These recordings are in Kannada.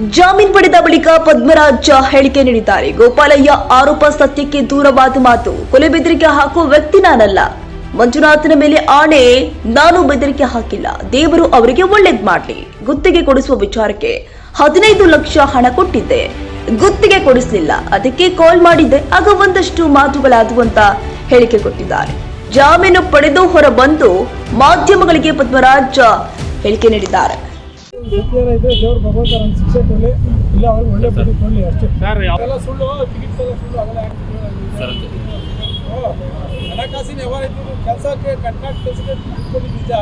ಜಾಮೀನು ಪಡೆದ ಬಳಿಕ ಪದ್ಮರಾಜ ಹೇಳಿಕೆ ನೀಡಿದ್ದಾರೆ. ಗೋಪಾಲಯ್ಯ ಆರೋಪ ಸತ್ಯಕ್ಕೆ ದೂರವಾದ ಮಾತು. ಕೊಲೆ ಬೆದರಿಕೆ ಹಾಕುವ ವ್ಯಕ್ತಿ ನಾನಲ್ಲ. ಮಂಜುನಾಥನ ಮೇಲೆ ಆಣೆ, ನಾನು ಬೆದರಿಕೆ ಹಾಕಿಲ್ಲ. ದೇವರು ಅವರಿಗೆ ಒಳ್ಳೇದ್ ಮಾಡಲಿ. ಗುತ್ತಿಗೆ ಕೊಡಿಸುವ ವಿಚಾರಕ್ಕೆ ಹದಿನೈದು ಲಕ್ಷ ಹಣ ಕೊಟ್ಟಿದ್ದೆ. ಗುತ್ತಿಗೆ ಕೊಡಿಸಲಿಲ್ಲ. ಅದಕ್ಕೆ ಕಾಲ್ ಮಾಡಿದ್ದೆ. ಆಗ ಒಂದಷ್ಟು ಮಾತುಗಳಾದವು ಅಂತ ಹೇಳಿಕೆ ಕೊಟ್ಟಿದ್ದಾರೆ. ಜಾಮೀನು ಪಡೆದು ಹೊರ ಬಂದು ಮಾಧ್ಯಮಗಳಿಗೆ ಪದ್ಮರಾಜ ಹೇಳಿಕೆ ನೀಡಿದ್ದಾರೆ. ದೇವ್ರು ಭಗವಂತ ನನ್ನ ಶಿಕ್ಷೆ ಕೊಡಲಿ ಇಲ್ಲ ಅವ್ರಿಗೆ ಒಳ್ಳೆ ಬುದ್ಧಿ ಕೊಡಲಿ ಅಷ್ಟೇ. ಸರ್ ಎಲ್ಲ ಸುಳ್ಳು ಟಿಕೆಟ್ ಎಲ್ಲ ಸುಳ್ಳು ಅವೆಲ್ಲ ಹಣಕಾಸಿನ ವ್ಯವಹಾರ ಇದ್ದು ಕೆಲಸಕ್ಕೆ ಕಂಟ್ರಾಕ್ಟ್ ಕೆಲಸಕ್ಕೆ ಕೊಟ್ಟು ನಿಜ.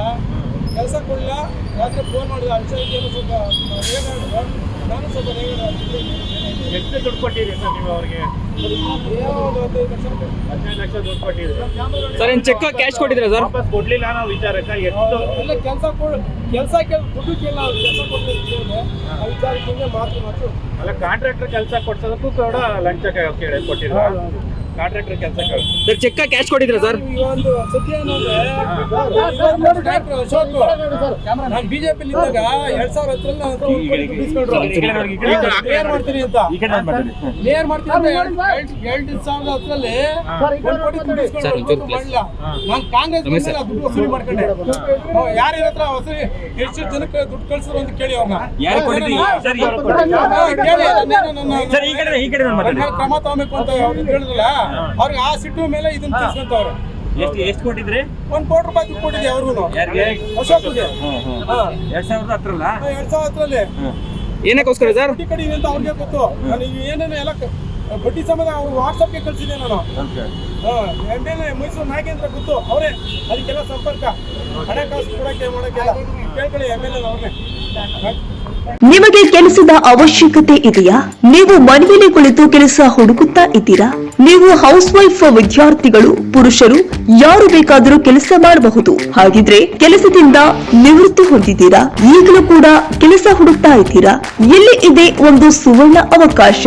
ಕೆಲಸ ಕೊಡಲಿಲ್ಲ ರಾತ್ರಿ ಫೋನ್ ಮಾಡಿದ ಅಂಚೆ ಸ್ವಲ್ಪ ನಾನು ಸ್ವಲ್ಪ ರೇಗಾಡ ಎಷ್ಟು ದುಡ್ಡು ಕೊಟ್ಟಿದ್ದೀರಿ ಸರ್ ನೀವು ಅವ್ರಿಗೆ? ಹದಿನೈದು ಲಕ್ಷ ಲಕ್ಷ ದುಡ್ಡು ಕೊಟ್ಟಿರಿ ಸರ್ ಏನ್ ಚೆಕ್ ಕ್ಯಾಶ್ ಕೊಟ್ಟಿದ್ರೆ ಸರ್? ವಾಪಸ್ ಕೊಡ್ಲಿಲ್ಲ ಅನ್ನೋ ವಿಚಾರಕ್ಕೆ ಎಷ್ಟು? ಎಲ್ಲ ಕೆಲಸ ಕೊಡ್ ಕೆಲಸ ಕೇಳಿ ದುಡ್ಡು ಕೇಳ ಕೆಲಸ ಕೊಡ್ಲಿಲ್ಲ ಆ ವಿಚಾರಕ್ಕೆ ಮಾತು ಮಾತು. ಅಲ್ಲ ಕಾಂಟ್ರಾಕ್ಟರ್ ಕೆಲಸ ಕೊಡ್ಸೋದಕ್ಕೂ ಕೂಡ ಲಂಚ ಕೇಳಿ ಕೊಟ್ಟಿದ್ರು ಕಾಂಟ್ರಾಕ್ಟರ್ ಕೆಲಸ ಸರ್ ಚೆಕ್ ಕ್ಯಾಶ್ ಕೊಟ್ಟಿದ್ರ ಸರ್ ಈ ಒಂದು ಸತ್ಯ ನಾನು ಬಿಜೆಪಿ ಇದ್ದಾಗ ಎರಡ್ ಸಾವಿರ ಹತ್ತರಲ್ಲಿ ಕ್ಲಿಯರ್ ಮಾಡ್ತೀನಿ ಅಂತ ಕ್ಲಿಯರ್ ಮಾಡ್ತೀನಿ ಅಂತ ಎರಡ್- ಎರಡ್- ಎರಡ್ ಸಾವಿರದ ಹತ್ತರಲ್ಲಿ ಒಂದು ಕೋಟಿ ದುಡ್ಡು ಇಸ್ಕೊಂಡ್ರು, ಒಂದು ಕೋಟಿ ಮಾಡ್ಲಿಲ್ಲ. ನಾನು ಕಾಂಗ್ರೆಸ್ ದುಡ್ಡು ವಸೂಲಿ ಮಾಡ್ಕೊಂಡೆ ಯಾರ ಹತ್ರ ವಸೂಲಿ ಎಷ್ಟು ಜನಕ್ಕೆ ದುಡ್ಡು ಕಳ್ಸಿದ್ರು ಅಂತ ಕೇಳಿ ಅವ್ರನ್ನ ಯಾರು? ಸರ್, ಕೇಳಿ ನನ್ನ- ಈ ಕಡೆ- ಈ ಕಡೆ ಕ್ರಮ ತಗೋಬೇಕು ಅಂತ ಅವ್ರು ಹೇಳಿದ್ರಲ್ಲ ಅವ್ರಿಗೆ ಆ ಸಿಟ್ಟು ಮೇಲೆ ಇದನ್ನ ತಿಳ್ಸ್ಕೊಂತವ್ರೆ. ಎಷ್ಟು ಎಷ್ಟು ಕೊಟ್ಟಿದ್ರಿ? ಒಂದ್ ಕೋಟಿ ರೂಪಾಯಿ ದುಡ್ಡು ಕೊಟ್ಟಿದ್ದೆ ಅವ್ರಿಗೂ ಯಾರಿಗೆ? ಅಶೋಕ್ಗೆ. ಎರಡ್ ಸಾವಿರದ ಹತ್ತರಲ್ಲ? ಎರಡ್ ಸಾವಿರದ ಹತ್ತರಲ್ಲಿ. ಏನಕ್ಕೋಸ್ಕರ ಸರ್? ಟಿಕೆಟ್ ಇದೆ ಅಂತ ಅವ್ರಿಗೆ ಗೊತ್ತು. ನಾನು ಏನೇನು ಎಲ್ಲ ಬಡ್ಡಿ ಸಮೇತ ಅವ್ರು ವಾಟ್ಸಪ್ಗೆ ಕಳಿಸಿದೆ ನಾನು. M L A Mysuru Nagendra ಗೊತ್ತು ಅವರೇ ಅದಕ್ಕೆಲ್ಲ ಸಂಪರ್ಕ. ಹಣಕಾಸು ಕೊಡಕ್ಕೆ ಮಾಡಕ್ಕೆಲ್ಲ ಕೇಳ್ಕೊಳ್ಳಿ ಎಂ ಎಲ್ ಎ ಅವ್ರನ್ನೇ ನಿಮಗೆ ಕೆಲಸದ ಅವಶ್ಯಕತೆ ಇದೆಯಾ? ನೀವು ಮನೆಯಲ್ಲಿ ಕುಳಿತು ಕೆಲಸ ಹುಡುಕುತ್ತಾ ಇದ್ದೀರಾ? ನೀವು ಹೌಸ್ ವೈಫ್ ವಿದ್ಯಾರ್ಥಿಗಳು ಪುರುಷರು ಯಾರು ಬೇಕಾದರೂ ಕೆಲಸ ಮಾಡಬಹುದು. ಹಾಗಿದ್ರೆ ಕೆಲಸದಿಂದ ನಿವೃತ್ತಿ ಹೊಂದಿದ್ದೀರಾ? ಈಗಲೂ ಕೂಡ ಕೆಲಸ ಹುಡುಕ್ತಾ ಇದ್ದೀರಾ? ಎಲ್ಲಿ ಇದೆ ಒಂದು ಸುವರ್ಣ ಅವಕಾಶ?